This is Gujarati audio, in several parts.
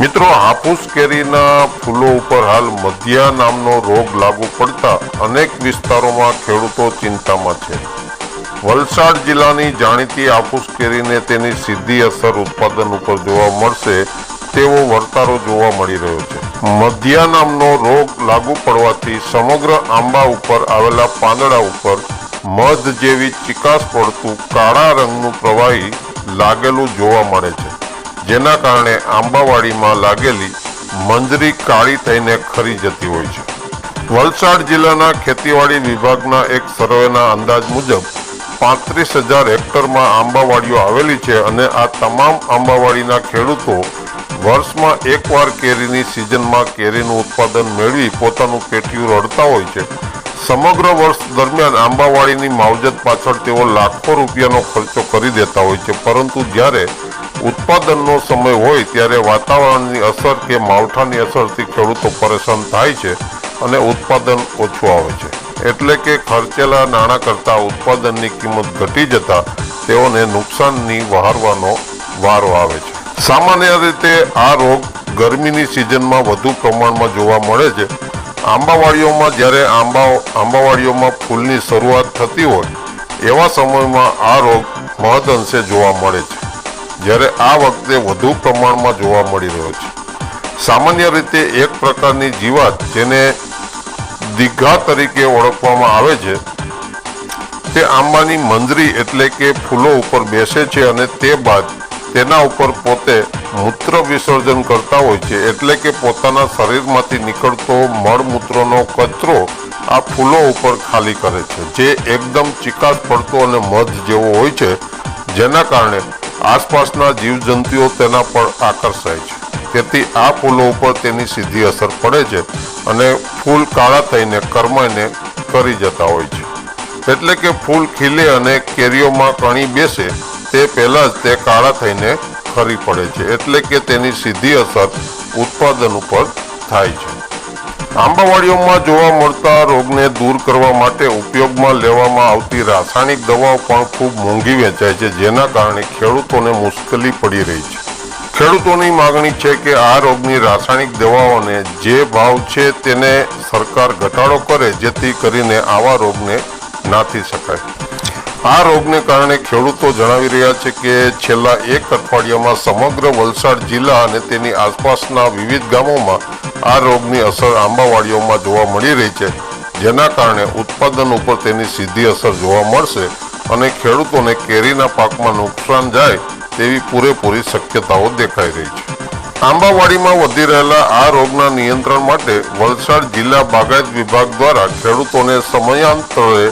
મિત્રો હાફૂસ કેરીના ફૂલો ઉપર હાલ મધ્યા નામનો રોગ લાગુ પડતા અનેક વિસ્તારોમાં ખેડૂતો ચિંતામાં છે. વલસાડ જિલ્લાની જાણીતી હાફૂસ કેરીને તેની સીધી અસર ઉત્પાદન ઉપર જોવા મળશે તેવો વર્તારો જોવા મળી રહ્યો છે. મધ્યા નામનો રોગ લાગુ પડવાથી સમગ્ર આંબા ઉપર આવેલા પાંદડા ઉપર મધ જેવી ચિકાસ પડતું કાળા રંગનું પ્રવાહી લાગેલું જોવા મળે છે. જેના કારણે આંબાવાડીમાં લાગેલી મંજરી કાળી થઈને ખરી જતી હોય છે. વલસાડ જિલ્લાના ખેતીવાડી વિભાગના એક સર્વેના અંદાજ મુજબ પાંત્રીસ હજાર હેક્ટરમાં આંબાવાડીઓ આવેલી છે અને આ તમામ આંબાવાડીના ખેડૂતો વર્ષમાં એકવાર કેરીની સિઝનમાં કેરીનું ઉત્પાદન મેળવી પોતાનું પેટીયું રડતા હોય છે. સમગ્ર વર્ષ દરમિયાન આંબાવાડીની માવજત પાછળ તેઓ લાખો રૂપિયાનો ખર્ચો કરી દેતા હોય છે, પરંતુ જ્યારે ઉત્પાદનનો સમય હોય ત્યારે વાતાવરણની અસર કે માવઠાની અસરથી ખેડૂતો પરેશાન થાય છે અને ઉત્પાદન ઓછું આવે છે. એટલે કે ખર્ચેલા નાણાં કરતાં ઉત્પાદનની કિંમત ઘટી જતા તેઓને નુકસાનની વહારવાનો વારો આવે છે. સામાન્ય રીતે આ રોગ ગરમીની સિઝનમાં વધુ પ્રમાણમાં જોવા મળે છે. આંબાવાડીઓમાં જ્યારે આંબા, આંબાવાડીઓમાં ફૂલની શરૂઆત થતી હોય, એવા સમયમાં આ રોગ મહદઅંશે જોવા મળે છે. જ્યારે આ વખતે વધુ પ્રમાણમાં જોવા મળી રહ્યો છે. સામાન્ય રીતે એક પ્રકારની જીવાત જેને દીઘા તરીકે ઓળખવામાં આવે છે, તે આંબાની મંજરી એટલે કે ફૂલો ઉપર બેસે છે અને તે બાદ તેના ઉપર પોતે મૂત્ર વિસર્જન કરતા હોય છે. એટલે કે પોતાના શરીરમાંથી નીકળતો મળમૂત્રનો કચરો આ ફૂલો ઉપર ખાલી કરે છે. જે એકદમ ચિકાસ પડતો અને મધ જેવો હોય છે, જેના કારણે આસપાસના જીવજંતુઓ તેના પર આકર્ષાય છે. તેથી આ ફૂલો ઉપર તેની સીધી અસર પડે છે અને ફૂલ કાળા થઈને કરમાઈને કરી જતા હોય છે. એટલે કે ફૂલ ખીલે અને કેરીઓમાં કણી બેસે, તે પહેલાં જ તે કાળા થઈને ખરી પડે છે. એટલે કે તેની સીધી અસર ઉત્પાદન ઉપર થાય છે. આંબાવાડીઓમાં જોવા મળતા રોગને દૂર કરવા માટે ઉપયોગમાં લેવામાં આવતી રાસાયણિક દવાઓ પણ ખૂબ મોંઘી વેચાય છે, જેના કારણે ખેડૂતોને મુશ્કેલી પડી રહી છે. ખેડૂતોની માગણી છે કે આ રોગની રાસાયણિક દવાઓને જે ભાવ છે તેને સરકાર ઘટાડો કરે, જેથી કરીને આવા રોગને નાથી શકાય. આ રોગને કારણે ખેડૂતો જણાવી રહ્યા છે કે છેલ્લા એક અઠવાડિયામાં સમગ્ર વલસાડ જિલ્લા અને તેની આસપાસના વિવિધ ગામોમાં આ રોગની અસર આંબાવાડીઓમાં જોવા મળી રહી છે. જેના કારણે ઉત્પાદન ઉપર તેની સીધી અસર જોવા મળશે અને ખેડૂતોને કેરીના પાકમાં નુકસાન જાય તેવી પૂરેપૂરી શક્યતાઓ દેખાઈ રહી છે. આંબાવાડીમાં વધી રહેલા આ રોગના નિયંત્રણ માટે વલસાડ જિલ્લા બાગાયત વિભાગ દ્વારા ખેડૂતોને સમયાંતરે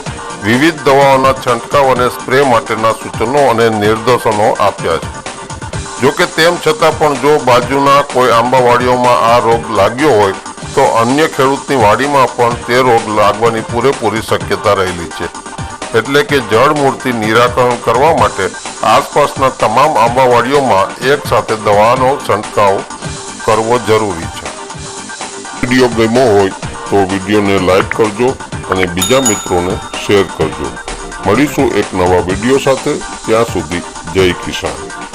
વિવિધ દવાઓના છંટકાવ અને સ્પ્રે માટેના સૂચનો અને નિર્દેશનો આપ્યા છે. જોકે તેમ છતાં પણ જો બાજુના કોઈ આંબાવાડીઓમાં આ રોગ લાગ્યો હોય, તો અન્ય ખેડૂતની વાડીમાં પણ તે રોગ લાગવાની પૂરેપૂરી શક્યતા રહેલી છે. એટલે કે જળ મૂળથી નિરાકરણ કરવા માટે આસપાસના તમામ આંબાવાડીઓમાં એક સાથે દવાનો છંટકાવ કરવો જરૂરી છે. વીડિયો ગમ્યો હોય તો વિડીયોને લાઈક કરજો અને બીજા મિત્રોને શેર કરજો. મળીશું એક નવા વીડિયો સાથે. ત્યાં સુધી જય કિસાન.